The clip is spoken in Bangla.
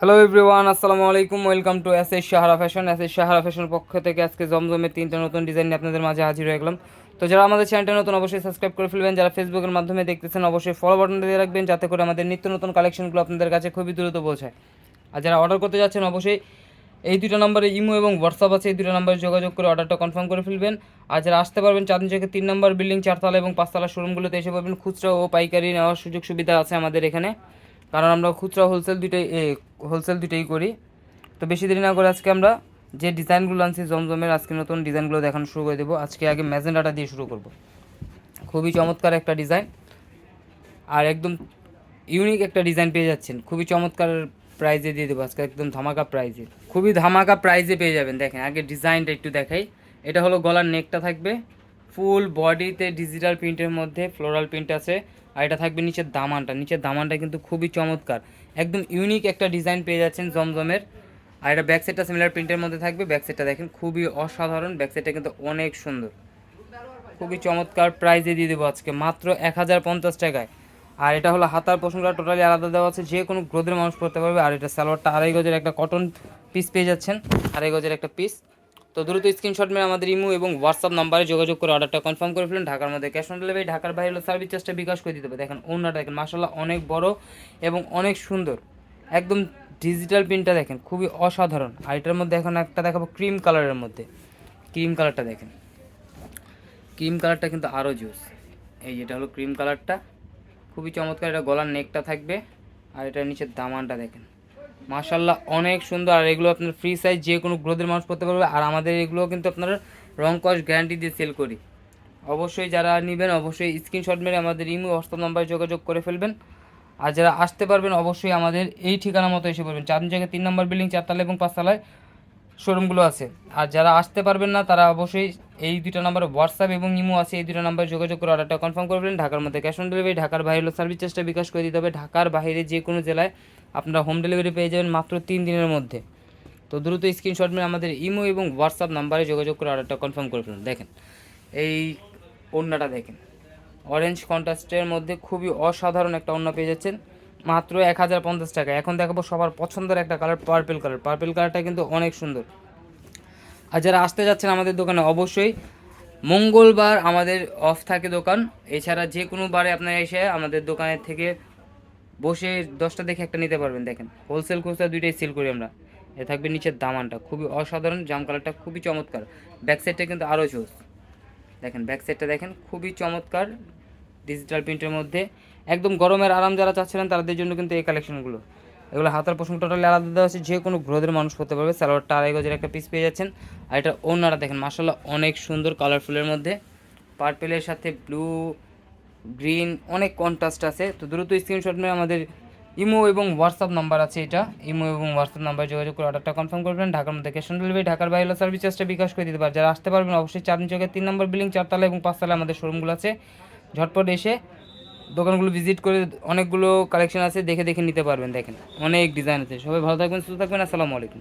হ্যালো এভরিওয়ান আসসালামু আলাইকুম welcome to S S Sahara fashion S S Sahara fashion পক্ষ থেকে আজকে জমজমের তিনটা নতুন ডিজাইন নিয়ে আপনাদের মাঝে হাজির হয়ে গেলাম। তো যারা আমাদের চ্যানেলটা নতুন, অবশ্যই সাবস্ক্রাইব করে ফেলবেন। যারা ফেসবুকের মাধ্যমে দেখতেছেন, অবশ্যই ফলো বাটনটা দিয়ে রাখবেন, যাতে করে আমাদের নিত্য নতুন কালেকশনগুলো আপনাদের কাছে খুবই দ্রুত পৌঁছায়। আর যারা অর্ডার করতে যাচ্ছেন, অবশ্যই এই দুটো নম্বরে ইমো এবং হোয়াটসঅ্যাপ আছে, এই দুটো নম্বরে যোগাযোগ করে অর্ডারটা কনফার্ম করে ফেলবেন। আর যারা আসতে পারবেন চাঁদনি চোখে তিন নম্বর বিল্ডিং চারতলা এবং পাঁচতলা শোরুমগুলোতে এসে পাবেন খুচরা ও পাইকারি নেওয়ার সুযোগ সুবিধা আছে আমাদের এখানে। কারণ আমরা খুচরা হোলসেল দুইটাই হোলসেল দুইটাই করি। তো বেশি দেরি না করে আজকে আমরা যে ডিজাইনগুলো আনছি, জমজমের আজকে নতুন ডিজাইনগুলো দেখানো শুরু করে দেবো। আজকে আগে ম্যাজেন্ডাটা দিয়ে শুরু করব। খুবই চমৎকার একটা ডিজাইন। আর একদম ইউনিক একটা ডিজাইন পেয়ে যাচ্ছেন। খুবই চমৎকার প্রাইজে দিয়ে দেবো আজকে, একদম ধামাকা প্রাইজে খুবই ধামাকা প্রাইজে পেয়ে যাবেন, দেখেন, আগে ডিজাইনটা একটু দেখাই। এটা হলো গলার নেকটা থাকবে। ফুল বডিতে ডিজিটাল প্রিন্টের মধ্যে ফ্লোরাল প্রিন্ট আছে। আর এটা থাকবে নিচের দামানটা। নিচের দামানটা কিন্তু খুবই চমৎকার। একদম ইউনিক একটা ডিজাইন পেয়ে যাচ্ছেন জমজমের। আর এটা ব্যাক সাইডটা সিমিলার প্রিন্টের মধ্যে থাকবে। ব্যাক সাইডটা দেখেন, খুবই অসাধারণ। ব্যাক সাইডটা কিন্তু অনেক সুন্দর। খুবই চমৎকার প্রাইজে দিয়ে দেবো আজকে। মাত্র এক হাজার পঞ্চাশ টাকায়। আর এটা হলো হাতার পোষণটা টোটালি আলাদা দেওয়া আছে। যে কোনো গ্রোথের মানুষ পড়তে পারবে। আর এটা সালোয়ারটা আড়াই গজের একটা কটন পিস পেয়ে যাচ্ছেন। আড়াই গজের একটা পিস তো দ্রুত স্ক্রিনশট মেরে আমাদের ইমো এবং হোয়াটসঅ্যাপ নাম্বারে যোগাযোগ করে অর্ডারটা কনফার্ম করে ফেলুন। ঢাকার মধ্যে ক্যাশ অন ডেলিভারি ঢাকার বাইরে হলো সার্ভিস চার্জটা বিকাশ করে দিতে হবে। দেখেন ওনাটা দেখেন মাসাল্লাহ অনেক বড় এবং অনেক সুন্দর। একদম ডিজিটাল প্রিন্টটা দেখেন, খুবই অসাধারণ। আর এটার মধ্যে এখন একটা দেখাবো ক্রিম কালারের মধ্যে। ক্রিম কালারটা দেখেন। ক্রিম কালারটা কিন্তু আরও জুস এই যেটা হলো ক্রিম কালারটা খুবই চমৎকার, এটা গলার নেকটা থাকবে। আর এটার নিচের দামানটা দেখেন। মাশাল্লাহ অনেক সুন্দর। আর এগুলো আপনার ফ্রি সাইজ যে কোনো গ্রোথের মানুষ পড়তে পারবে। আর আমাদের এগুলো কিন্তু আপনার রং কস গ্যারান্টি দিয়ে সেল করি। অবশ্যই যারা নেবেন, অবশ্যই স্ক্রিনশট মেরে আমাদের ইমো হোয়াটসঅ্যাপ নাম্বারে যোগাযোগ করে ফেলবেন। আর যারা আসতে পারবেন, অবশ্যই আমাদের এই ঠিকানা মতো এসে পড়বেন। চার জায়গায় তিন নম্বর বিল্ডিং চারতলা এবং পাঁচতলায়। শোরুমগুলো আছে। আর যারা আসতে পারবেন না, তারা অবশ্যই এই দুটো নাম্বারে হোয়াটসঅ্যাপ এবং ইমো আছে। এই দুটো নাম্বারে যোগাযোগ করে অর্ডারটা কনফার্ম করবেন ঢাকার মধ্যে ক্যাশ অন ডেলিভারি ঢাকার বাইরে সার্ভিস চার্জটা বিকাশ করে দিতে হবে। ঢাকার বাইরে যে কোনো জেলায় আপনারা হোম ডেলিভারি পেয়ে যাবেন মাত্র তিন দিনের মধ্যে। তো দ্রুত স্ক্রিনশট মেরে আমাদের ইমো এবং হোয়াটসঅ্যাপ নাম্বারে যোগাযোগ করে অর্ডারটা কনফার্ম করে ফেলুন। দেখেন, এই ওড়নাটা দেখেন। অরেঞ্জ কন্ট্রাস্টের মধ্যে খুবই অসাধারণ একটা ওড়না পেয়ে যাচ্ছেন। মাত্র এক হাজার পঞ্চাশ টাকা। এখন দেখাবো সবার পছন্দের একটা কালার পার্পেল কালার পার্পেল কালারটা কিন্তু অনেক সুন্দর। আর যারা আসতে যাচ্ছেন আমাদের দোকানে, অবশ্যই মঙ্গলবার আমাদের অফ থাকে দোকান। এছাড়া যে কোনো বারে আপনারা এসে আমাদের দোকানের থেকে বসে দশটা দেখে একটা নিতে পারবেন, দেখেন। হোলসেল খুচরা দুইটাই সেল করি আমরা। এ থাকবে নিচের দামানটা। খুবই অসাধারণ, জাম কালারটা খুবই চমৎকার। ব্যাক সাইডটা কিন্তু আরও চোস দেখেন ব্যাক সাইডটা দেখেন, খুবই চমৎকার। ডিজিটাল প্রিন্টের মধ্যে। একদম গরমের আরাম যারা চাচ্ছিলেন তাদের জন্য কিন্তু এই কালেকশনগুলো এগুলো হাতার পোষণ টোটালি আলাদা দেওয়া আছে, যে কোনো গ্রোথের মানুষ করতে পারবে। সালোয়ারটা আড়াই গজের একটা পিস পেয়ে যাচ্ছেন। আর এটা ওনারা দেখেন মাসাল্লাহ অনেক সুন্দর কালারফুলের মধ্যে। পার্পেলের সাথে ব্লু গ্রিন অনেক কন্ট্রাস্ট আছে। তো দ্রুত স্ক্রিনশট নিয়ে আমাদের ইমো এবং হোয়াটসঅ্যাপ নাম্বার আছে এটা। ইমো এবং হোয়াটসঅ্যাপ নাম্বার যোগাযোগ করে অর্ডারটা কনফার্ম করবেন। ঢাকার মধ্যে ক্যাশ অন ডেলিভারি ঢাকার বাইরে সার্ভিস চার্জটা বিকাশ করে দিতে পারে যারা আসতে পারবেন অবশ্যই চাঁদনি চোখের তিন নম্বর বিল্ডিং চারতলা এবং পাঁচতলা আমাদের শোরুমগুলো আছে। ঝটপট এসে দোকানগুলো ভিজিট করে অনেকগুলো কালেকশন আছে, দেখে দেখে নিতে পারবেন, দেখেন। অনেক ডিজাইন আছে। সবাই ভালো থাকবেন, সুস্থ থাকবেন, আসসালামু আলাইকুম।